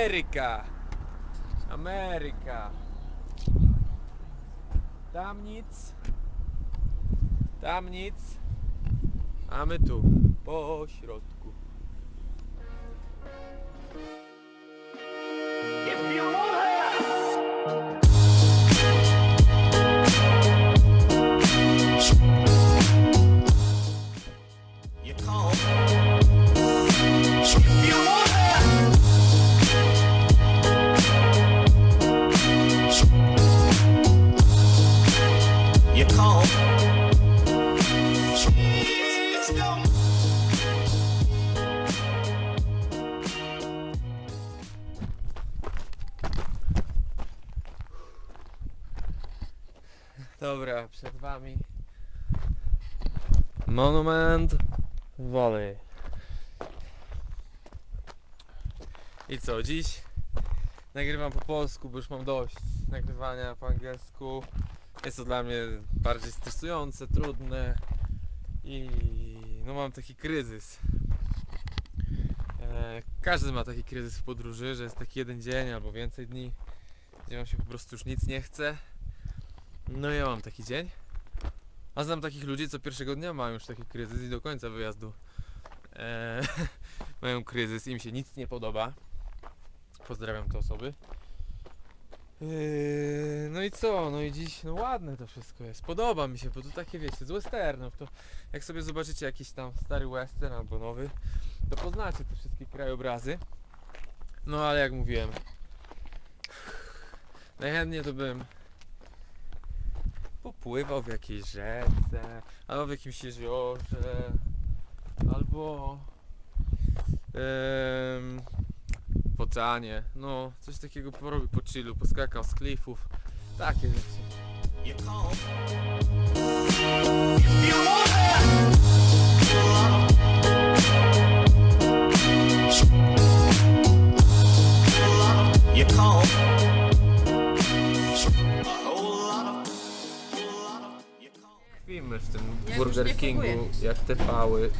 Ameryka! Ameryka! Tam nic. Tam nic. A my tu, po środku. Dobra, przed wami Monument Valley. I co, dziś nagrywam po polsku, bo już mam dość nagrywania po angielsku. Jest to dla mnie bardziej stresujące, trudne i no mam taki kryzys. E, każdy ma taki kryzys w podróży, że jest taki jeden dzień albo więcej dni, gdzie wam się po prostu już nic nie chce. No ja mam taki dzień. A znam takich ludzi, co pierwszego dnia mają już taki kryzys i do końca wyjazdu e, mają kryzys, im się nic nie podoba. Pozdrawiam te osoby. Yy, no i co? No i dziś, no ładne to wszystko jest. Podoba mi się, bo to takie wiecie, z westernów. To jak sobie zobaczycie jakiś tam stary western albo nowy, to poznacie te wszystkie krajobrazy. No ale jak mówiłem, najchętniej to bym popływał w jakiejś rzece, albo w jakimś jeziorze, albo em, w oceanie. No, coś takiego porobił po chillu, poskakał z klifów. Takie rzeczy. Ja Burger już nie Kingu, kupuję. jak te pały.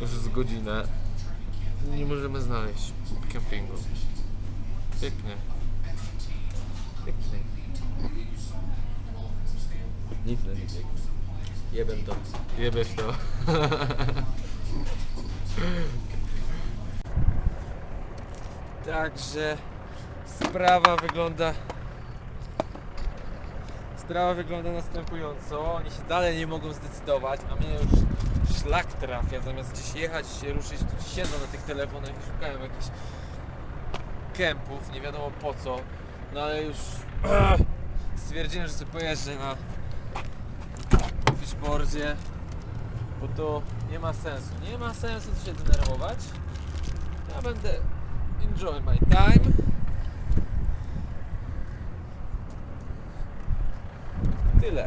Już z godzinę. Nie możemy znaleźć kempingu. Pięknie. Pięknie. Nic na nie pięknie. Jebem to. Jebesz to. Także sprawa wygląda Sprawa wygląda następująco. Oni się dalej nie mogą zdecydować, a mnie już szlak trafia. Zamiast gdzieś jechać, się ruszyć, tu siedzą na tych telefonach i szukają jakichś kempów, nie wiadomo po co. No ale już stwierdziłem, że sobie pojeżdżę na fishboardzie, bo to nie ma sensu. Nie ma sensu się denerwować. Ja będę enjoy my time. Tyle.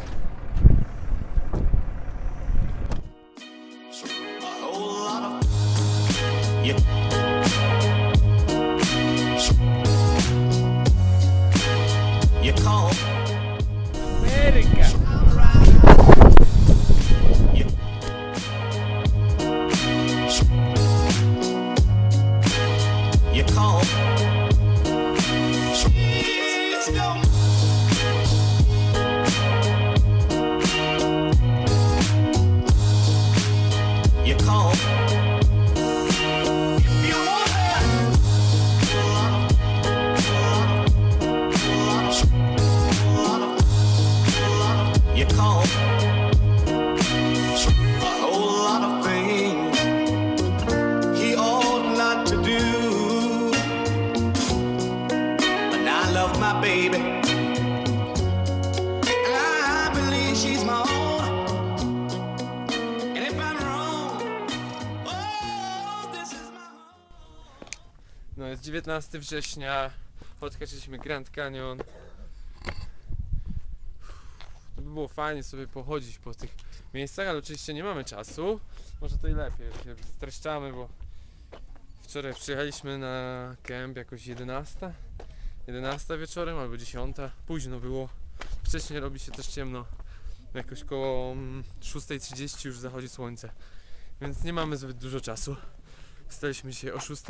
No jest 19 września, odhaczyliśmy Grand Canyon. To by było fajnie sobie pochodzić po tych miejscach, ale oczywiście nie mamy czasu. Może to i lepiej, się streszczamy, bo wczoraj przyjechaliśmy na camp jakoś 11. 11 wieczorem albo 10. Późno było. Wcześniej robi się też ciemno. Jakoś koło mm, 6.30 już zachodzi słońce. Więc nie mamy zbyt dużo czasu. Staliśmy się o 6.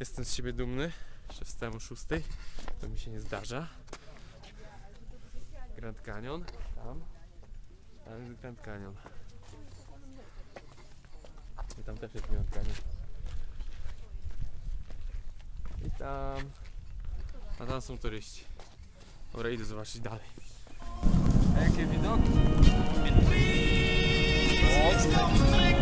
Jestem z siebie dumny, że wstałem o 6. To mi się nie zdarza. Grand Canyon. Tam. Tam jest Grand Canyon. I tam też jest Grand Canyon. I tam. A tam są turyści. Dobra, idę zobaczyć dalej. Jakie widoki? Opa.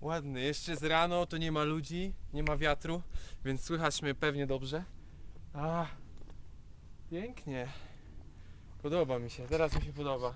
Ładny. Jeszcze jest rano, to nie ma ludzi, nie ma wiatru, więc słychać mnie pewnie dobrze. A, pięknie. Podoba mi się, teraz mi się podoba.